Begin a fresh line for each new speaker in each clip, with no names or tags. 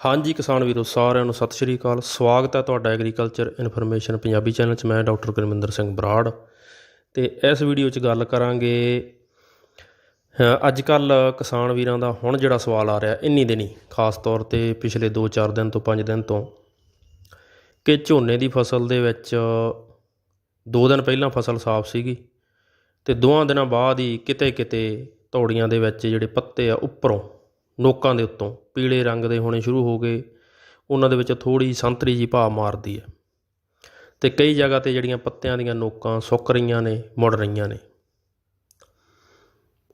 ਹਾਂਜੀ ਕਿਸਾਨ ਵੀਰੋ, ਸਾਰਿਆਂ ਨੂੰ ਸਤਿ ਸ਼੍ਰੀ ਅਕਾਲ। ਸਵਾਗਤ ਹੈ ਤੁਹਾਡਾ ਐਗਰੀਕਲਚਰ ਇਨਫੋਰਮੇਸ਼ਨ ਪੰਜਾਬੀ ਚੈਨਲ 'ਚ। ਮੈਂ ਡਾਕਟਰ ਗੁਰਮਿੰਦਰ ਸਿੰਘ ਬਰਾੜ। ਤੇ ਇਸ ਵੀਡੀਓ 'ਚ ਗੱਲ ਕਰਾਂਗੇ ਅੱਜ ਕੱਲ ਕਿਸਾਨ ਵੀਰਾਂ ਦਾ ਹੁਣ ਜਿਹੜਾ ਸਵਾਲ ਆ ਰਿਹਾ, ਇੰਨੀ ਦਿਨੀ ਖਾਸ ਤੌਰ ਤੇ ਪਿਛਲੇ 2-4 ਦਿਨ ਤੋਂ 5 ਦਿਨ ਤੋਂ, ਕਿ ਝੋਨੇ ਦੀ ਫਸਲ ਦੇ ਵਿੱਚ 2 ਦਿਨ ਪਹਿਲਾਂ ਫਸਲ ਸਾਫ਼ ਸੀਗੀ ਤੇ ਦੋਆਂ ਦਿਨਾਂ ਬਾਅਦ ਹੀ ਕਿਤੇ ਕਿਤੇ ਤੌੜੀਆਂ ਦੇ ਵਿੱਚ ਜਿਹੜੇ ਪੱਤੇ ਆ, ਉੱਪਰੋਂ ਨੋਕਾਂ ਦੇ ਉੱਤੋਂ ਪੀਲੇ ਰੰਗ ਦੇ ਹੋਣੇ ਸ਼ੁਰੂ ਹੋ ਗਏ। ਉਹਨਾਂ ਦੇ ਵਿੱਚ ਥੋੜੀ ਸੰਤਰੀ ਜੀ ਭਾਅ ਮਾਰਦੀ ਹੈ। ਤੇ ਕਈ ਜਗ੍ਹਾ ਤੇ ਜਿਹੜੀਆਂ ਪੱਤਿਆਂ ਦੀਆਂ ਨੋਕਾਂ ਸੁੱਕ ਰਹੀਆਂ ਨੇ ਮੁੜ ਰਹੀਆਂ ਨੇ।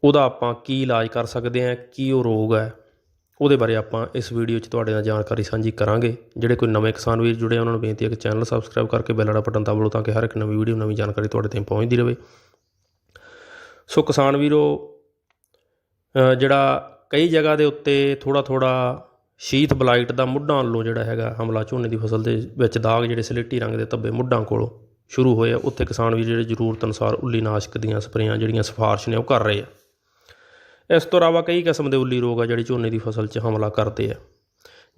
ਉਹਦਾ ਆਪਾਂ ਕੀ ਇਲਾਜ ਕਰ ਸਕਦੇ ਹਾਂ ਕੀ ਉਹ ਰੋਗ ਹੈ ਉਹਦੇ ਬਾਰੇ ਆਪਾਂ ਇਸ ਵੀਡੀਓ 'ਚ ਤੁਹਾਡੇ ਨਾਲ ਜਾਣਕਾਰੀ ਸਾਂਝੀ ਕਰਾਂਗੇ। ਜਿਹੜੇ ਕੋਈ ਨਵੇਂ ਕਿਸਾਨ ਵੀਰ ਜੁੜੇ ਆ, ਉਹਨਾਂ ਨੂੰ ਬੇਨਤੀ ਹੈ ਕਿ ਚੈਨਲ ਸਬਸਕ੍ਰਾਈਬ ਕਰਕੇ ਬੈਲ ਵਾਲਾ ਬਟਨ ਦਬਾ ਲਓ ਤਾਂ ਕਿ ਹਰ ਇੱਕ ਨਵੀਂ ਵੀਡੀਓ ਨਵੀਂ ਜਾਣਕਾਰੀ ਤੁਹਾਡੇ ਤਾਈਂ ਪਹੁੰਚਦੀ ਰਹੇ। ਸੋ ਕਿਸਾਨ ਵੀਰੋ ਜਿਹੜਾ ਕਈ ਜਗ੍ਹਾ ਦੇ ਉੱਤੇ ਥੋੜਾ ਥੋੜਾ ਸ਼ੀਥ ਬਲਾਈਟ ਦਾ ਮੁੱਢਾਂ ਵੱਲੋਂ ਜਿਹੜਾ ਹੈਗਾ ਹਮਲਾ ਝੋਨੇ ਦੀ ਫਸਲ ਦੇ ਵਿੱਚ ਦਾਗ ਜਿਹੜੇ ਸਲੇਟੀ ਰੰਗ ਦੇ ਧੱਬੇ ਮੁੱਢਾਂ ਕੋਲੋਂ ਸ਼ੁਰੂ ਹੋਏ ਆ। ਉੱਥੇ ਕਿਸਾਨ ਵੀ ਜਿਹੜੇ ਜ਼ਰੂਰਤ ਅਨੁਸਾਰ ਉੱਲੀ ਨਾਸ਼ਕ ਦੀਆਂ ਸਪਰੇਆਂ ਜਿਹੜੀਆਂ ਸਿਫਾਰਿਸ਼ ਨੇ ਉਹ ਕਰ ਰਹੇ ਆ। ਇਸ ਤੋਂ ਇਲਾਵਾ ਕਈ ਕਿਸਮ ਦੇ ਉੱਲੀ ਰੋਗ ਆ ਜਿਹੜੇ ਝੋਨੇ ਦੀ ਫਸਲ 'ਚ ਹਮਲਾ ਕਰਦੇ ਆ।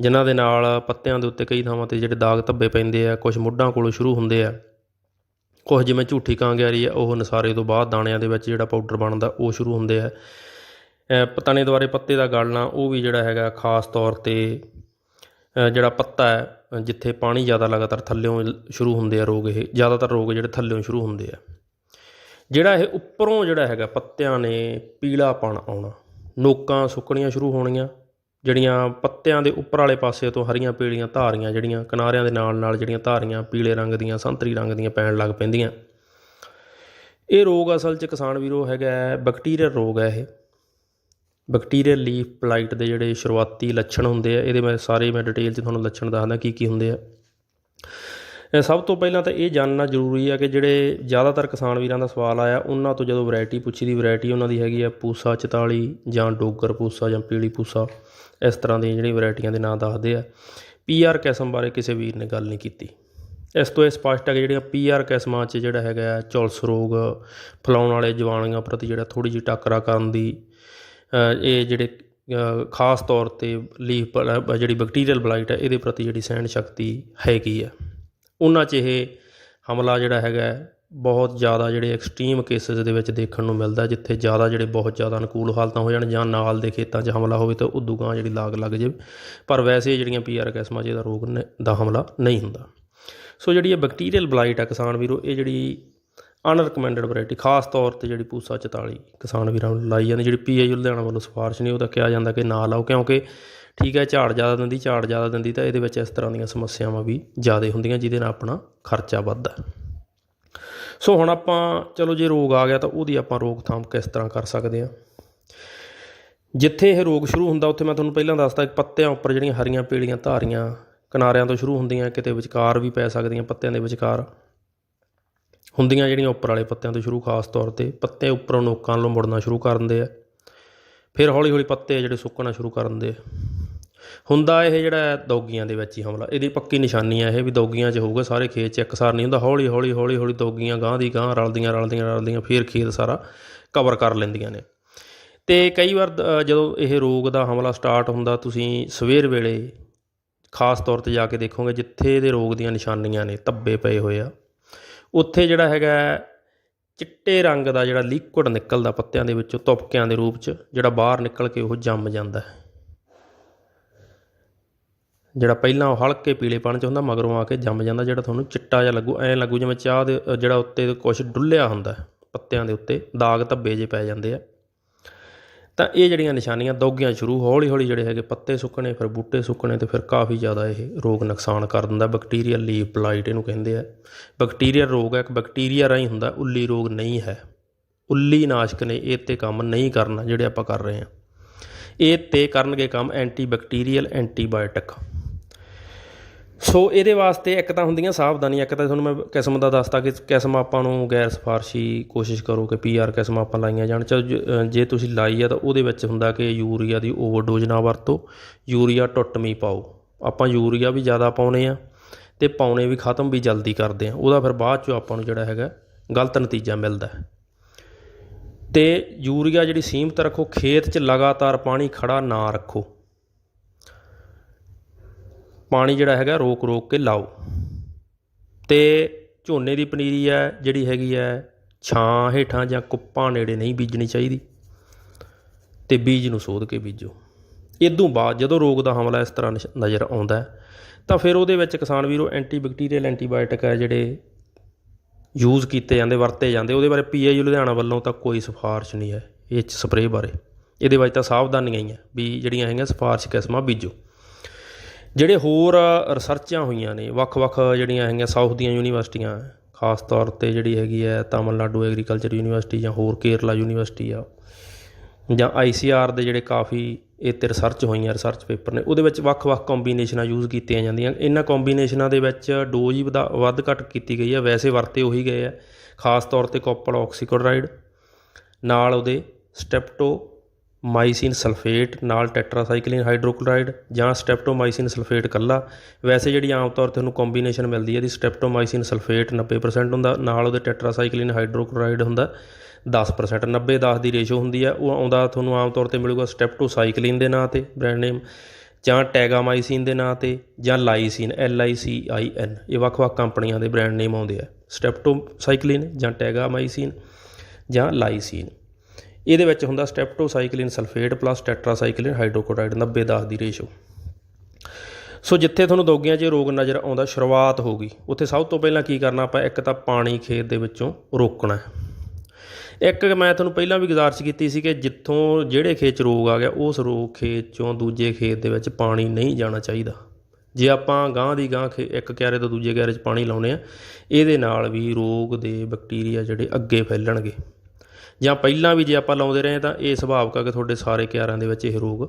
ਜਿਨ੍ਹਾਂ ਦੇ ਨਾਲ ਪੱਤਿਆਂ ਦੇ ਉੱਤੇ ਕਈ ਥਾਵਾਂ ਤੇ ਜਿਹੜੇ ਦਾਗ ਧੱਬੇ ਪੈਂਦੇ ਆ ਕੁਝ ਮੁੱਢਾਂ ਕੋਲੋਂ ਸ਼ੁਰੂ ਹੁੰਦੇ ਆ। ਕੁਝ ਜਿਵੇਂ ਝੂਠੀ ਕਾਂਗਿਆਰੀ ਆ, ਉਹ ਨਸਾਰੇ ਤੋਂ ਬਾਅਦ ਦਾਣਿਆਂ ਦੇ ਵਿੱਚ ਜਿਹੜਾ ਪਾਊਡਰ ਬਣਦਾ, ਉਹ ਸ਼ੁਰੂ ਹੁੰਦੇ ਆ। ਅ, ਪਤਾਣੇ ਦੁਆਰੇ ਪੱਤੇ ਦਾ ਗਲਣਾ ਉਹ ਵੀ ਜਿਹੜਾ ਹੈਗਾ ਖਾਸ ਤੌਰ ਤੇ ਜਿਹੜਾ ਪੱਤਾ ਹੈ ਜਿੱਥੇ ਪਾਣੀ ਜ਼ਿਆਦਾ ਲਗਾਤਾਰ ਥੱਲਿਓਂ ਸ਼ੁਰੂ ਹੁੰਦੇ ਆ ਰੋਗ ਇਹ ਜ਼ਿਆਦਾਤਰ ਰੋਗ ਜਿਹੜੇ ਥੱਲਿਓਂ ਸ਼ੁਰੂ ਹੁੰਦੇ ਆ। ਜਿਹੜਾ ਇਹ ਉੱਪਰੋਂ ਜਿਹੜਾ ਹੈਗਾ ਪੱਤਿਆਂ ਨੇ ਪੀਲਾਪਣ ਆਉਣਾ ਨੋਕਾਂ ਸੁੱਕਣੀਆਂ ਸ਼ੁਰੂ ਹੋਣੀਆਂ ਜਿਹੜੀਆਂ ਪੱਤਿਆਂ ਦੇ ਉੱਪਰ ਵਾਲੇ ਪਾਸੇ ਤੋਂ ਹਰੀਆਂ ਪੀਲੀਆਂ ਧਾਰੀਆਂ ਜਿਹੜੀਆਂ ਕਿਨਾਰਿਆਂ ਦੇ ਨਾਲ ਨਾਲ ਜਿਹੜੀਆਂ ਧਾਰੀਆਂ ਪੀਲੇ ਰੰਗ ਦੀਆਂ ਸੰਤਰੀ ਰੰਗ ਦੀਆਂ ਪੈਣ ਲੱਗ ਪੈਂਦੀਆਂ। ਇਹ ਰੋਗ ਅਸਲ 'ਚ ਕਿਸਾਨ ਵੀਰੋ ਹੈਗਾ ਬੈਕਟੀਰੀਅਲ ਰੋਗ ਹੈ ਇਹ। ਬੈਕਟੀਰੀਅਲ ਲੀਫ ਬਲਾਈਟ ਦੇ ਜਿਹੜੇ ਸ਼ੁਰੂਆਤੀ ਲੱਛਣ ਹੁੰਦੇ ਆ, ਇਹਦੇ ਮੈਂ ਸਾਰੇ ਮੈਂ ਡਿਟੇਲ 'ਚ ਤੁਹਾਨੂੰ ਲੱਛਣ ਦੱਸਦਾ ਕੀ ਕੀ ਹੁੰਦੇ ਆ। ਇਹ ਸਭ ਤੋਂ ਪਹਿਲਾਂ ਤਾਂ ਇਹ ਜਾਣਨਾ ਜ਼ਰੂਰੀ ਆ ਕਿ ਜਿਹੜੇ ਜ਼ਿਆਦਾਤਰ ਕਿਸਾਨ ਵੀਰਾਂ ਦਾ ਸਵਾਲ ਆਇਆ, ਉਹਨਾਂ ਤੋਂ ਜਦੋਂ ਵੈਰਾਈਟੀ ਪੁੱਛੀ ਦੀ ਵੈਰਾਈਟੀ ਉਹਨਾਂ ਦੀ ਹੈਗੀ ਆ ਪੂਸਾ 44 ਜਾਂ ਡੋਗਰ ਪੂਸਾ ਜਾਂ ਪੀਲੀ ਪੂਸਾ, ਇਸ ਤਰ੍ਹਾਂ ਦੀਆਂ ਜਿਹੜੀਆਂ ਵੈਰਾਈਟੀਆਂ ਦੇ ਨਾਂ ਦੱਸਦੇ ਆ। ਪੀਆਰ ਕਿਸਮ ਬਾਰੇ ਕਿਸੇ ਵੀਰ ਨੇ ਗੱਲ ਨਹੀਂ ਕੀਤੀ। ਇਸ ਤੋਂ ਇਹ ਸਪਸ਼ਟ ਹੈ ਕਿ ਜਿਹੜੀਆਂ ਪੀਆਰ ਕਿਸਮਾਂ 'ਚ ਜਿਹੜਾ ਹੈਗਾ ਆ, ਝੁਲਸ ਰੋਗ, ਫੈਲਾਉਣ ਵਾਲੇ ਜਵਾਨੀਆਂ ਪ੍ਰਤੀ ਜਿਹੜਾ ਥੋੜੀ ਜਿਹੀ ਟੱਕਰਾ ਕਰਨ ਦੀ ਇਹ ਜਿਹੜੇ ਖਾਸ ਤੌਰ ਤੇ ਲੀਫ ਜਿਹੜੀ ਬੈਕਟੀਰੀਅਲ ਬਲਾਈਟ ਹੈ, ਇਹਦੇ ਪ੍ਰਤੀ ਜਿਹੜੀ ਸਹਿਣ ਸ਼ਕਤੀ ਹੈਗੀ ਆ। ਉਹਨਾਂ 'ਚ ਇਹ ਹਮਲਾ ਜਿਹੜਾ ਹੈਗਾ ਬਹੁਤ ਜ਼ਿਆਦਾ ਜਿਹੜੇ ਐਕਸਟ੍ਰੀਮ ਕੇਸਿਸ ਦੇ ਵਿੱਚ ਦੇਖਣ ਨੂੰ ਮਿਲਦਾ, ਜਿੱਥੇ ਜ਼ਿਆਦਾ ਜਿਹੜੇ ਬਹੁਤ ਜ਼ਿਆਦਾ ਅਨੁਕੂਲ ਹਾਲਤਾਂ ਹੋ ਜਾਣ ਜਾਂ ਨਾਲ ਦੇ ਖੇਤਾਂ 'ਚ ਹਮਲਾ ਹੋਵੇ ਤਾਂ ਉਦੋਂ ਗਾਂ ਜਿਹੜੀ ਲਾਗ ਲੱਗ ਜਾਵੇ। ਪਰ ਵੈਸੇ ਜਿਹੜੀਆਂ ਪੀਆਰ ਕੈਸਮਾ 'ਚ ਇਹਦਾ ਰੋਗ ਨ- ਦਾ ਹਮਲਾ ਨਹੀਂ ਹੁੰਦਾ। ਸੋ ਜਿਹੜੀ ਇਹ ਬੈਕਟੀਰੀਅਲ ਬਲਾਈਟ ਆ ਕਿਸਾਨ ਵੀਰੋ, ਇਹ ਜਿਹੜੀ ਅਨਰਕਮੈਂਡਡ ਵੈਰਾਈਟੀ ਖਾਸ ਤੌਰ ਤੇ ਜਿਹੜੀ ਪੂਸਾ 44 ਕਿਸਾਨ ਵੀਰਾਂ ਨੂੰ ਲਾਈ ਜਾਂਦੀ, ਜਿਹੜੀ ਪੀਆਈ ਲੁਧਿਆਣਾ ਵੱਲੋਂ ਸਿਫਾਰਿਸ਼ ਨਹੀਂ ਉਹਦਾ ਕਿਹਾ ਜਾਂਦਾ ਕਿ ਨਾ ਲਾਓ, ਕਿਉਂਕਿ ਠੀਕ ਹੈ, ਝਾੜ ਜ਼ਿਆਦਾ ਦਿੰਦੀ, ਝਾੜ ਜ਼ਿਆਦਾ ਦਿੰਦੀ ਤਾਂ ਇਹਦੇ ਵਿੱਚ ਇਸ ਤਰ੍ਹਾਂ ਦੀਆਂ ਸਮੱਸਿਆਵਾਂ ਵੀ ਜ਼ਿਆਦਾ ਹੁੰਦੀਆਂ, ਜਿਹਦੇ ਨਾਲ ਆਪਣਾ ਖਰਚਾ ਵੱਧਦਾ। ਸੋ ਹੁਣ ਆਪਾਂ, ਚਲੋ ਜੇ ਰੋਗ ਆ ਗਿਆ ਤਾਂ ਉਹਦੀ ਆਪਾਂ ਰੋਕਥਾਮ ਕਿਸ ਤਰ੍ਹਾਂ ਕਰ ਸਕਦੇ ਹਾਂ? ਜਿੱਥੇ ਇਹ ਰੋਗ ਸ਼ੁਰੂ ਹੁੰਦਾ, ਉੱਥੇ ਮੈਂ ਤੁਹਾਨੂੰ ਪਹਿਲਾਂ ਦੱਸਤਾ ਕਿ ਪੱਤਿਆਂ ਉੱਪਰ ਜਿਹੜੀਆਂ ਹਰੀਆਂ ਪੀਲੀਆਂ ਧਾਰੀਆਂ ਕਿਨਾਰਿਆਂ ਤੋਂ ਸ਼ੁਰੂ ਹੁੰਦੀਆਂ, ਕਿਤੇ ਵਿਚਕਾਰ ਵੀ ਪੈ ਸਕਦੀਆਂ ਪੱਤਿਆਂ ਦੇ ਵਿਚਕਾਰ। ਹੁੰਦੀਆਂ ਜਿਹੜੀਆਂ ਉੱਪਰ ਵਾਲੇ ਪੱਤਿਆਂ ਤੋਂ ਸ਼ੁਰੂ ਖਾਸ ਤੌਰ ਤੇ ਪੱਤੇ ਉੱਪਰੋਂ ਨੋਕਾਂ ਵੱਲੋਂ ਮੁੜਨਾ ਸ਼ੁਰੂ ਕਰ ਦਿੰਦੇ ਆ। ਫਿਰ ਹੌਲੀ ਹੌਲੀ ਪੱਤੇ ਆ ਜਿਹੜੇ ਸੁੱਕਣਾ ਸ਼ੁਰੂ ਕਰ ਦਿੰਦੇ ਆ। ਹੁੰਦਾ ਇਹ ਜਿਹੜਾ ਦੌਗੀਆਂ ਦੇ ਵਿੱਚ ਹੀ ਹਮਲਾ ਇਹਦੀ ਪੱਕੀ ਨਿਸ਼ਾਨੀ ਹੈ ਇਹ ਵੀ ਦੌਗੀਆਂ 'ਚ ਹੋਊਗਾ ਸਾਰੇ ਖੇਤ 'ਚ ਇੱਕਸਾਰ ਨਹੀਂ ਹੁੰਦਾ ਹੌਲੀ ਹੌਲੀ ਹੌਲੀ ਹੌਲੀ ਦੌਗੀਆਂ ਗਾਂ ਦੀ ਗਾਂ ਰਲਦੀਆਂ ਰਲਦੀਆਂ ਰਲਦੀਆਂ ਫਿਰ ਖੇਤ ਸਾਰਾ ਕਵਰ ਕਰ ਲੈਂਦੀਆਂ ਨੇ। ਤੇ ਕਈ ਵਾਰ ਅ, ਜਦੋਂ ਇਹ ਰੋਗ ਦਾ ਹਮਲਾ ਸਟਾਰਟ ਹੁੰਦਾ ਤੁਸੀਂ ਸਵੇਰ ਵੇਲੇ ਖਾਸ ਤੌਰ ਤੇ ਜਾ ਕੇ ਦੇਖੋਗੇ ਜਿੱਥੇ ਇਹਦੇ ਰੋਗ ਦੀਆਂ ਨਿਸ਼ਾਨੀਆਂ ਨੇ ਧੱਬੇ ਪਏ ਹੋਏ ਆ। ਉੱਥੇ ਜਿਹੜਾ ਹੈਗਾ ਚਿੱਟੇ ਰੰਗ ਦਾ ਜਿਹੜਾ ਲਿਕੁਇਡ ਨਿਕਲਦਾ ਪੱਤਿਆਂ ਦੇ ਵਿੱਚੋਂ, ਤੁਪਕਿਆਂ ਦੇ ਰੂਪ 'ਚ, ਜਿਹੜਾ ਬਾਹਰ ਨਿਕਲ ਕੇ ਉਹ ਜੰਮ ਜਾਂਦਾ ਹੈ। ਜਿਹੜਾ ਪਹਿਲਾਂ ਉਹ ਹਲਕੇ ਪੀਲੇਪਣ 'ਚ ਹੁੰਦਾ, ਮਗਰੋਂ ਆ ਕੇ ਜੰਮ ਜਾਂਦਾ, ਜਿਹੜਾ ਤੁਹਾਨੂੰ ਚਿੱਟਾ ਜਿਹਾ ਲੱਗੂ, ਐਂ ਲੱਗੂ ਜਿਵੇਂ ਚਾਹ ਦੇ ਜਿਹੜਾ ਉੱਤੇ ਕੁਝ ਡੁੱਲਿਆ ਹੁੰਦਾ ਪੱਤਿਆਂ ਦੇ ਉੱਤੇ, ਦਾਗ ਧੱਬੇ ਜੇ ਪੈ ਜਾਂਦੇ ਆ। ਤਾਂ ਇਹ ਜਿਹੜੀਆਂ ਨਿਸ਼ਾਨੀਆਂ ਦੋਗੀਆਂ ਸ਼ੁਰੂ ਹੌਲੀ ਹੌਲੀ ਜਿਹੜੇ ਹੈਗੇ ਪੱਤੇ ਸੁੱਕਣੇ, ਫਿਰ ਬੂਟੇ ਸੁੱਕਣੇ ਤੇ ਫਿਰ ਕਾਫੀ ਜ਼ਿਆਦਾ ਇਹ ਰੋਗ ਨੁਕਸਾਨ ਕਰ ਦਿੰਦਾ। ਬੈਕਟੀਰੀਅਲ ਲੀਫ ਬਲਾਈਟ ਇਹਨੂੰ ਕਹਿੰਦੇ ਆ। ਬੈਕਟੀਰੀਅਲ ਰੋਗ ਹੈ, ਇੱਕ ਬੈਕਟੀਰੀਆ ਰਾਹੀਂ ਹੁੰਦਾ, ਉੱਲੀ ਰੋਗ ਨਹੀਂ ਹੈ। ਉੱਲੀ ਨਾਸ਼ਕ ਨੇ ਇਹ ਤੇ ਕੰਮ ਨਹੀਂ ਕਰਨਾ, ਜਿਹੜੇ ਆਪਾਂ ਕਰ ਰਹੇ ਹਾਂ। ਇਹ ਤੇ ਕਰਨਗੇ ਕੰਮ ਐਂਟੀ ਬੈਕਟੀਰੀਅਲ ਐਂਟੀਬਾਇਓਟਿਕ ਸੋ ਇਹਦੇ ਵਾਸਤੇ ਇੱਕ ਤਾਂ ਹੁੰਦੀਆਂ ਸਾਵਧਾਨੀਆਂ, ਇੱਕ ਤਾਂ ਤੁਹਾਨੂੰ ਮੈਂ ਕਿਸਮ ਦਾ ਦੱਸਤਾ ਕਿ ਕਿਸਮ ਆਪਾਂ ਨੂੰ ਗੈਰ ਸਿਫਾਰਸ਼ੀ ਕੋਸ਼ਿਸ਼ ਕਰੋ ਕਿ ਪੀਆਰ ਕਿਸਮ ਆਪਾਂ ਲਾਈਆਂ ਜਾਣ। ਚਲ ਜੇ ਤੁਸੀਂ ਲਾਈ ਆ ਤਾਂ ਉਹਦੇ ਵਿੱਚ ਹੁੰਦਾ ਕਿ ਯੂਰੀਆ ਦੀ ਓਵਰਡੋਜ਼ ਨਾ ਵਰਤੋ, ਯੂਰੀਆ ਟੁੱਟਵੀਂ ਪਾਓ। ਆਪਾਂ ਯੂਰੀਆ ਵੀ ਜ਼ਿਆਦਾ ਪਾਉਨੇ ਆ ਤੇ ਪਾਉਣੇ ਵੀ ਖਤਮ ਵੀ ਜਲਦੀ ਕਰਦੇ ਆ। ਉਹਦਾ ਫਿਰ ਬਾਅਦ ਚੋਂ ਆਪਾਂ ਨੂੰ ਜਿਹੜਾ ਹੈਗਾ ਗਲਤ ਨਤੀਜਾ ਮਿਲਦਾ ਹੈ। ਤੇ ਯੂਰੀਆ ਜਿਹੜੀ ਸੀਮਤ ਰੱਖੋ, ਖੇਤ 'ਚ ਲਗਾਤਾਰ ਪਾਣੀ ਖੜਾ ਨਾ ਰੱਖੋ। ਪਾਣੀ ਜਿਹੜਾ ਹੈਗਾ ਰੋਕ ਰੋਕ ਕੇ ਲਾਓ। ਤੇ ਝੋਨੇ ਦੀ ਪਨੀਰੀ ਹੈ, ਜਿਹੜੀ ਹੈਗੀ ਹੈ, ਛਾਂ ਹੇਠਾਂ ਜਾਂ ਕੁੱਪਾਂ ਨੇੜੇ ਨਹੀਂ ਬੀਜਣੀ ਚਾਹੀਦੀ। ਤੇ ਬੀਜ ਨੂੰ ਸੋਧ ਕੇ ਬੀਜੋ। ਇਦੋਂ ਬਾਅਦ ਜਦੋਂ ਰੋਗ ਦਾ ਹਮਲਾ ਇਸ ਤਰ੍ਹਾਂ ਨਿਸ਼- ਨਜ਼ਰ ਆਉਂਦਾ ਤਾਂ ਫਿਰ ਉਹਦੇ ਵਿੱਚ ਕਿਸਾਨ ਵੀਰੋ ਐਂਟੀਬੈਕਟੀਰੀਅਲ ਐਂਟੀਬਾਇਓਟਿਕ ਹੈ ਜਿਹੜੇ ਯੂਜ਼ ਕੀਤੇ ਜਾਂਦੇ, ਵਰਤੇ ਜਾਂਦੇ। ਉਹਦੇ ਬਾਰੇ ਪੀਆਈਯੂ ਲੁਧਿਆਣਾ ਵੱਲੋਂ ਤਾਂ ਕੋਈ ਸਿਫਾਰਿਸ਼ ਨਹੀਂ ਹੈ। ਇਹ 'ਚ ਸਪਰੇਅ ਬਾਰੇ। ਇਹਦੇ ਵਿੱਚ ਤਾਂ ਸਾਵਧਾਨੀਆਂ ਹੀ ਆ ਵੀ ਜਿਹੜੀਆਂ ਹੈਗੀਆਂ ਸਿਫਾਰਿਸ਼ ਕਿਸਮਾਂ ਬੀਜੋ। ਜਿਹੜੇ ਹੋਰ ਰਿਸਰਚਾਂ ਹੋਈਆਂ ਨੇ ਵੱਖ-ਵੱਖ ਜਿਹੜੀਆਂ ਹੈਗੀਆਂ ਸਾਊਥ ਦੀਆਂ ਯੂਨੀਵਰਸਿਟੀਆਂ, ਖਾਸ ਤੌਰ ਤੇ ਜਿਹੜੀ ਹੈਗੀ ਹੈ ਤਾਮਿਲਨਾਡੂ ਐਗਰੀਕਲਚਰ ਯੂਨੀਵਰਸਿਟੀ ਜਾਂ ਹੋਰ ਕੇਰਲਾ ਯੂਨੀਵਰਸਿਟੀ ਆ, ਜਾਂ ਆਈਸੀਆਰ ਦੇ ਜਿਹੜੇ ਕਾਫੀ ਇਹ 'ਤੇ ਰਿਸਰਚ ਹੋਈਆਂ ਰਿਸਰਚ ਪੇਪਰ ਨੇ, ਉਹਦੇ ਵਿੱਚ ਵੱਖ-ਵੱਖ ਕੰਬੀਨੇਸ਼ਨਾਂ ਯੂਜ਼ ਕੀਤੀਆਂ ਜਾਂਦੀਆਂ। ਇਹਨਾਂ ਕੰਬੀਨੇਸ਼ਨਾਂ ਦੇ ਵਿੱਚ ਡੋਜ਼ ਹੀ ਵਧਾ- ਵੱਧ ਘੱਟ ਕੀਤੀ ਗਈ ਹੈ, ਵੈਸੇ ਵਰਤੇ ਉਹੀ ਗਏ ਆ ਖਾਸ ਤੌਰ ਤੇ ਕੋਪਲ ਆਕਸੀਕਲੋਰਾਈਡ ਨਾਲ ਉਹਦੇ ਸਟੈਪਟੋ ਸਟੈਪਟੋਮਾਈਸਿਨ ਸਲਫੇਟ, ਨਾਲ ਟੈਟਰਾਸਾਈਕਲਿਨ ਹਾਈਡਰੋਕਲੋਰਾਈਡ ਜਾਂ ਸਟੈਪਟੋਮਾਈਸਿਨ ਸਲਫੇਟ ਇਕੱਲਾ। ਵੈਸੇ ਜਿਹੜੀ ਆਮ ਤੌਰ ਤੇ ਉਹਨੂੰ ਕੰਬੀਨੇਸ਼ਨ ਮਿਲਦੀ ਹੈ, ਇਹਦੀ ਸਟੈਪਟੋਮਾਈਸਿਨ ਸਲਫੇਟ 90% ਹੁੰਦਾ, ਨਾਲ ਉਹਦੇ ਟੈਟਰਾਸਾਈਕਲਿਨ ਹਾਈਡਰੋਕਲੋਰਾਈਡ ਹੁੰਦਾ 10% 90 10 ਦੀ ਰੇਸ਼ੋ ਹੁੰਦੀ ਹੈ, ਉਹ ਆਉਂਦਾ ਤੁਹਾਨੂੰ ਆਮ ਤੌਰ ਤੇ ਮਿਲੂਗਾ ਸਟੈਪਟੋਸਾਈਕਲਿਨ ਦੇ ਨਾਂ ਤੇ ਬ੍ਰਾਂਡ ਨੇਮ ਜਾਂ ਟੈਗਾਮਾਈਸਿਨ ਦੇ ਨਾਂ ਤੇ, ਜਾਂ ਲਾਈਸਿਨ, ਐਲ ਆਈ ਸੀ ਆਈ ਐਨ। ਇਹ ਵੱਖ-ਵੱਖ ਕੰਪਨੀਆਂ ਦੇ ਬ੍ਰਾਂਡ ਨੇਮ ਆਉਂਦੇ ਆ। ਸਟੈਪਟੋਸਾਈਕਲਿਨ ਜਾਂ ਟੈਗਾਮਾਈਸਿਨ ਜਾਂ ਲਾਈਸਿਨ। ਇਹਦੇ ਵਿੱਚ ਹੁੰਦਾ streptocycline sulphate plus tetracycline hydrochloride 90 10 ਦੀ ਰੇਸ਼ੋ। ਸੋ ਜਿੱਥੇ ਤੁਹਾਨੂੰ ਦੋਗਿਆਂ 'ਚ ਰੋਗ ਨਜ਼ਰ ਆਉਂਦਾ, ਸ਼ੁਰੂਆਤ ਹੋ ਗਈ। ਉੱਥੇ ਸਭ ਤੋਂ ਪਹਿਲਾਂ ਕੀ ਕਰਨਾ ਆਪਾਂ? ਇੱਕ ਤਾਂ ਪਾਣੀ ਖੇਤ ਦੇ ਵਿੱਚੋਂ ਰੋਕਣਾ। ਹੈ ਇੱਕ ਮੈਂ ਤੁਹਾਨੂੰ ਪਹਿਲਾਂ ਵੀ ਗੁਜ਼ਾਰਿਸ਼ ਕੀਤੀ ਸੀ ਕਿ ਜਿੱਥੋਂ ਜਿਹੜੇ ਖੇਤ 'ਚ ਰੋਗ ਆ ਗਿਆ, ਉਸ ਰੋਗ ਖੇਤ 'ਚੋਂ ਦੂਜੇ ਖੇਤ ਦੇ ਵਿੱਚ ਪਾਣੀ ਨਹੀਂ ਜਾਣਾ ਚਾਹੀਦਾ। ਜੇ ਆਪਾਂ ਗਾਂ ਦੀ ਗਾਂ ਖੇ, ਇੱਕ ਕਿਆਰੇ ਤੋਂ ਦੂਜੇ ਕਿਆਰੇ 'ਚ ਪਾਣੀ ਲਾਉਨੇ ਆ ਇਹਦੇ ਨਾਲ ਵੀ ਰੋਗ ਦੇ ਬੈਕਟੀਰੀਆ ਜਿਹੜੇ ਅੱਗੇ ਫੈਲਣਗੇ। ਜਾਂ ਪਹਿਲਾਂ ਵੀ ਜੇ ਆਪਾਂ ਲਾਉਂਦੇ ਰਹੇ ਤਾਂ ਇਹ ਸੁਭਾਵਿਕ ਆ ਕਿ ਤੁਹਾਡੇ ਸਾਰੇ ਕਿਆਰਿਆਂ ਦੇ ਵਿੱਚ ਇਹ ਰੋਗ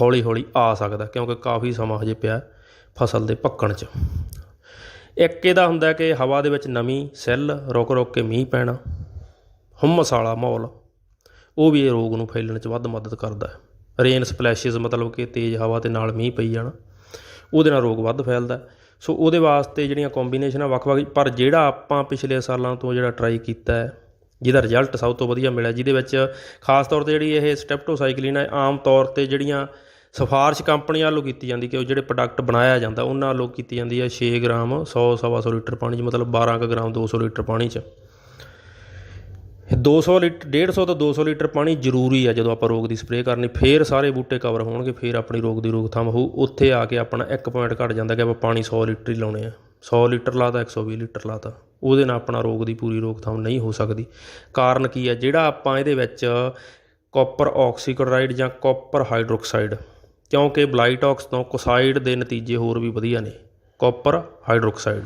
ਹੌਲੀ ਹੌਲੀ ਆ ਸਕਦਾ, ਕਿਉਂਕਿ ਕਾਫੀ ਸਮਾਂ ਹਜੇ ਪਿਆ ਫਸਲ ਦੇ ਪੱਕਣ 'ਚ। ਇੱਕ ਇਹਦਾ ਹੁੰਦਾ ਕਿ ਹਵਾ ਦੇ ਵਿੱਚ ਨਮੀ, ਸੈੱਲ ਰੁਕ ਰੁਕ ਕੇ ਮੀਂਹ ਪੈਣਾ ਹੁਮਸ ਵਾਲਾ ਮਾਹੌਲ, ਉਹ ਵੀ ਇਹ ਰੋਗ ਨੂੰ ਫੈਲਣ 'ਚ ਵੱਧ ਮਦਦ ਕਰਦਾ ਹੈ। ਰੇਨ ਸਪਲੈਸ਼ਸ ਮਤਲਬ ਕਿ ਤੇਜ਼ ਹਵਾ ਤੇ ਨਾਲ ਮੀਂਹ ਪਈ ਜਾਣਾ, ਉਹਦੇ ਨਾਲ ਰੋਗ ਵੱਧ ਫੈਲਦਾ ਸੋ ਉਹਦੇ ਵਾਸਤੇ ਜਿਹੜੀਆਂ ਕੰਬੀਨੇਸ਼ਨਾਂ ਵੱਖ-ਵੱਖ, ਪਰ ਜਿਹੜਾ ਆਪਾਂ ਪਿਛਲੇ ਸਾਲਾਂ ਤੋਂ ਜਿਹੜਾ ਟਰਾਈ ਕੀਤਾ ਹੈ ਜਿਹਦਾ ਰਿਜ਼ਲਟ ਸਭ ਤੋਂ ਵਧੀਆ ਮਿਲਿਆ, ਜਿਹਦੇ ਵਿੱਚ ਖਾਸ ਤੌਰ ਤੇ ਜਿਹੜੀ ਇਹ ਸਟੈਪਟੋਸਾਈਕਲਿਨ ਹੈ, ਆਮ ਤੌਰ ਤੇ ਜਿਹੜੀਆਂ ਸਿਫਾਰਿਸ਼ ਕੰਪਨੀਆਂ ਵੱਲੋਂ ਕੀਤੀ ਜਾਂਦੀ ਕਿ ਉਹ ਜਿਹੜੇ ਪ੍ਰੋਡਕਟ ਬਣਾਇਆ ਜਾਂਦਾ, ਉਹਨਾਂ ਵੱਲੋਂ ਕੀਤੀ ਜਾਂਦੀ ਹੈ 6 ਗ੍ਰਾਮ 100 ਸਵਾ ਸੌ ਲੀਟਰ ਪਾਣੀ 'ਚ, ਮਤਲਬ 12 ਕੁ ਗ੍ਰਾਮ 200 ਲੀਟਰ ਪਾਣੀ 'ਚ। 200 ਲੀਟਰ 150 ਤੋਂ 200 ਲੀਟਰ ਪਾਣੀ ਜ਼ਰੂਰੀ ਆ ਜਦੋਂ ਆਪਾਂ ਰੋਗ ਦੀ ਸਪਰੇਅ ਕਰਨੀ, ਫੇਰ ਸਾਰੇ ਬੂਟੇ ਕਵਰ ਹੋਣਗੇ, ਫੇਰ ਆਪਣੀ ਰੋਗ ਦੀ ਰੋਕਥਾਮ ਹੋਊ। ਉੱਥੇ ਆ ਕੇ ਆਪਣਾ ਇੱਕ ਪੁਆਇੰਟ ਘਟ ਜਾਂਦਾ ਕਿ ਆਪਾਂ ਪਾਣੀ 100 ਲੀਟਰ ਹੀ ਲਾਉਣੇ ਆ। 100 ਲੀਟਰ ਲਾਤਾ 120 ਲੀਟਰ ਲਾਤਾ। ਉਹਦੇ ਨਾਲ ਆਪਣਾ ਰੋਗ ਦੀ ਪੂਰੀ ਰੋਕਥਾਮ ਨਹੀਂ ਹੋ ਸਕਦੀ। ਕਾਰਨ ਕੀ ਹੈ ਜਿਹੜਾ ਆਪਾਂ ਇਹਦੇ ਵਿੱਚ ਕਾਪਰ ਆਕਸੀਕਲੋਰਾਈਡ ਜਾਂ ਕਾਪਰ ਹਾਈਡਰੋਕਸਾਈਡ ਕਿਉਂਕਿ ਬਲਾਈਟੌਕਸ ਤੋਂ ਕੋਸਾਈਡ ਦੇ ਨਤੀਜੇ ਹੋਰ ਵੀ ਵਧੀਆ ਨੇ। ਕਾਪਰ ਹਾਈਡਰੋਕਸਾਈਡ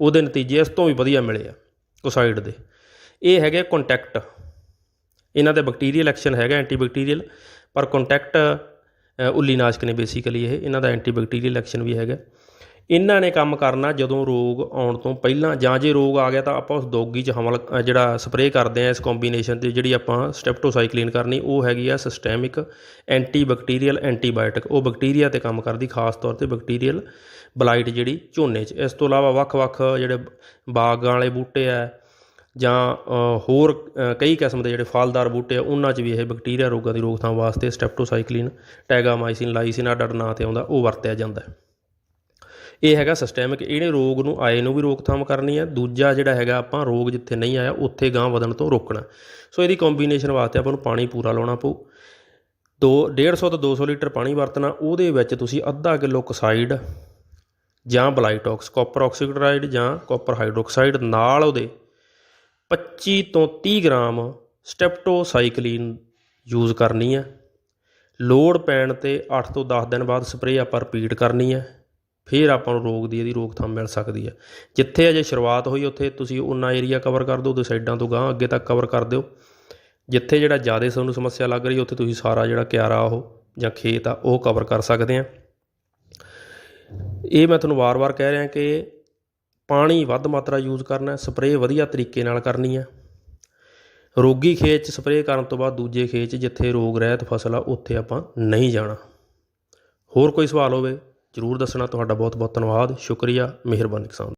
ਉਹਦੇ ਨਤੀਜੇ ਇਸ ਤੋਂ ਵੀ ਵਧੀਆ ਮਿਲੇ ਆ ਕੋਸਾਈਡ ਦੇ। ਇਹ ਹੈਗੇ ਕੰਟੈਕਟ ਇਹਨਾਂ ਦਾ ਬੈਕਟੀਰੀਅਲ ਐਕਸ਼ਨ ਹੈਗਾ ਐਂਟੀ ਬੈਕਟੀਰੀਅਲ ਪਰ ਕੰਟੈਕਟ ਉੱਲੀਨਾਸ਼ਕ ਨੇ ਬੇਸਿਕਲੀ ਇਹ, ਇਹਨਾਂ ਦਾ ਐਂਟੀ ਬੈਕਟੀਰੀਅਲ ਐਕਸ਼ਨ ਵੀ ਹੈਗਾ। ਇਹਨਾਂ ਨੇ ਕੰਮ ਕਰਨਾ ਜਦੋਂ ਰੋਗ ਆਉਣ ਤੋਂ ਪਹਿਲਾਂ, ਜਾਂ ਜੇ ਰੋਗ ਆ ਗਿਆ ਤਾਂ ਆਪਾਂ ਉਸ ਦੋਗੀ 'ਚ ਹਮਲ ਜਿਹੜਾ ਸਪਰੇਅ ਕਰਦੇ ਆ ਇਸ ਕੰਬੀਨੇਸ਼ਨ ਤੇ ਜਿਹੜੀ ਆਪਾਂ ਸਟੈਪਟੋਸਾਈਕਲਿਨ ਕਰਨੀ, ਉਹ ਹੈਗੀ ਆ ਸਿਸਟੈਮਿਕ ਐਂਟੀ ਬੈਕਟੀਰੀਅਲ ਐਂਟੀਬਾਇਓਟਿਕ ਉਹ ਬੈਕਟੀਰੀਆ ਤੇ ਕੰਮ ਕਰਦੀ, ਖਾਸ ਤੌਰ ਤੇ ਬੈਕਟੀਰੀਅਲ ਬਲਾਈਟ ਜਿਹੜੀ ਝੋਨੇ 'ਚ। ਇਸ ਤੋਂ ਇਲਾਵਾ ਵੱਖ-ਵੱਖ ਜਿਹੜੇ ਬਾਗਾਂ ਵਾਲੇ ਬੂਟੇ ਆ ਜਾਂ ਹੋਰ ਕਈ ਕਿਸਮ ਦੇ ਜਿਹੜੇ ਫਲਦਾਰ ਬੂਟੇ ਆ, ਉਹਨਾਂ 'ਚ ਵੀ ਇਹ ਬੈਕਟੀਰੀਆ ਰੋਗਾਂ ਦੀ ਰੋਕਥਾਮ ਵਾਸਤੇ ਸਟੈਪਟੋਸਾਈਕਲਿਨ ਟੈਗਾਮਾਈਸਿਨ, ਲਾਈਸਿਨ ਆਡਰ ਨਾਂ ਤੇ ਆਉਂਦਾ, ਉਹ ਵਰਤਿਆ ਜਾਂਦਾ ਹੈ। ਇਹ ਹੈਗਾ ਸਿਸਟੈਮਿਕ ਇਹਨੇ ਰੋਗ ਨੂੰ ਆਏ ਨੂੰ ਵੀ ਰੋਕਥਾਮ ਕਰਨੀ ਹੈ, ਦੂਜਾ ਜਿਹੜਾ ਹੈਗਾ ਆਪਾਂ ਰੋਗ ਜਿੱਥੇ ਨਹੀਂ ਆਇਆ, ਉੱਥੇ ਗਾਂ ਵਧਣ ਤੋਂ ਰੋਕਣਾ ਸੋ ਇਹਦੀ ਕੰਬੀਨੇਸ਼ਨ ਵਾਸਤੇ ਆਪਾਂ ਨੂੰ ਪਾਣੀ ਪੂਰਾ ਲਾਉਣਾ ਪਊ। ਦੋ 150 ਤੋਂ 200 ਲੀਟਰ ਪਾਣੀ ਵਰਤਣਾ, ਉਹਦੇ ਵਿੱਚ ਤੁਸੀਂ ਅੱਧਾ ਕਿਲੋ ਕਸਾਈਡ ਜਾਂ ਬਲਾਈਟੌਕਸ ਕਾਪਰ ਆਕਸੀਕਲੋਰਾਈਡ ਜਾਂ ਕਾਪਰ ਹਾਈਡਰੋਕਸਾਈਡ ਨਾਲ ਉਹਦੇ 25 ਤੋਂ 30 ਗ੍ਰਾਮ ਸਟੈਪਟੋਸਾਈਕਲਿਨ ਯੂਜ਼ ਕਰਨੀ ਹੈ। ਲੋੜ ਪੈਣ ਤੇ 8 ਤੋਂ 10 ਦਿਨ ਬਾਅਦ ਸਪਰੇਅ ਆਪਾਂ ਰਿਪੀਟ ਕਰਨੀ ਹੈ। ਫਿਰ ਆਪਾਂ ਨੂੰ ਰੋਗ ਦੀ ਇਹਦੀ ਰੋਕਥਾਮ ਮਿਲ ਸਕਦੀ ਹੈ। ਜਿੱਥੇ ਅਜੇ ਸ਼ੁਰੂਆਤ ਹੋਈ, ਉੱਥੇ ਤੁਸੀਂ ਉਨਾ ਏਰੀਆ ਕਵਰ ਕਰ ਦਿਓ ਉਹਦੇ ਸਾਈਡਾਂ ਤੋਂ ਗਾਂ ਅੱਗੇ ਤੱਕ ਕਵਰ ਕਰ ਦਿਓ। ਜਿੱਥੇ ਜਿਹੜਾ ਜ਼ਿਆਦਾ ਤੁਹਾਨੂੰ ਸਮੱਸਿਆ ਲੱਗ ਰਹੀ, ਉੱਥੇ ਤੁਸੀਂ ਸਾਰਾ ਜਿਹੜਾ ਕਿਆਰਾ ਉਹ ਜਾਂ ਖੇਤ ਆ, ਉਹ ਕਵਰ ਕਰ ਸਕਦੇ ਆ। ਇਹ ਮੈਂ ਤੁਹਾਨੂੰ ਵਾਰ-ਵਾਰ ਕਹਿ ਰਿਹਾ ਕਿ ਪਾਣੀ ਵੱਧ ਮਾਤਰਾ ਯੂਜ਼ ਕਰਨਾ, ਸਪਰੇਅ ਵਧੀਆ ਤਰੀਕੇ ਨਾਲ ਕਰਨੀ ਹੈ ਰੋਗੀ ਖੇਤ 'ਚ ਸਪਰੇਅ ਕਰਨ ਤੋਂ ਬਾਅਦ ਦੂਜੇ ਖੇਤ 'ਚ ਜਿੱਥੇ ਰੋਗ, ਰਹਿਤ ਫਸਲ ਆ, ਉੱਥੇ ਆਪਾਂ ਨਹੀਂ ਜਾਣਾ। ਹੋਰ ਕੋਈ ਸਵਾਲ ਹੋਵੇ, ਜ਼ਰੂਰ ਦੱਸਣਾ। ਤੁਹਾਡਾ ਬਹੁਤ ਬਹੁਤ ਧੰਨਵਾਦ। ਸ਼ੁਕਰੀਆ। ਮਿਹਰਬਾਨੀ ਕਿਸਾਨ।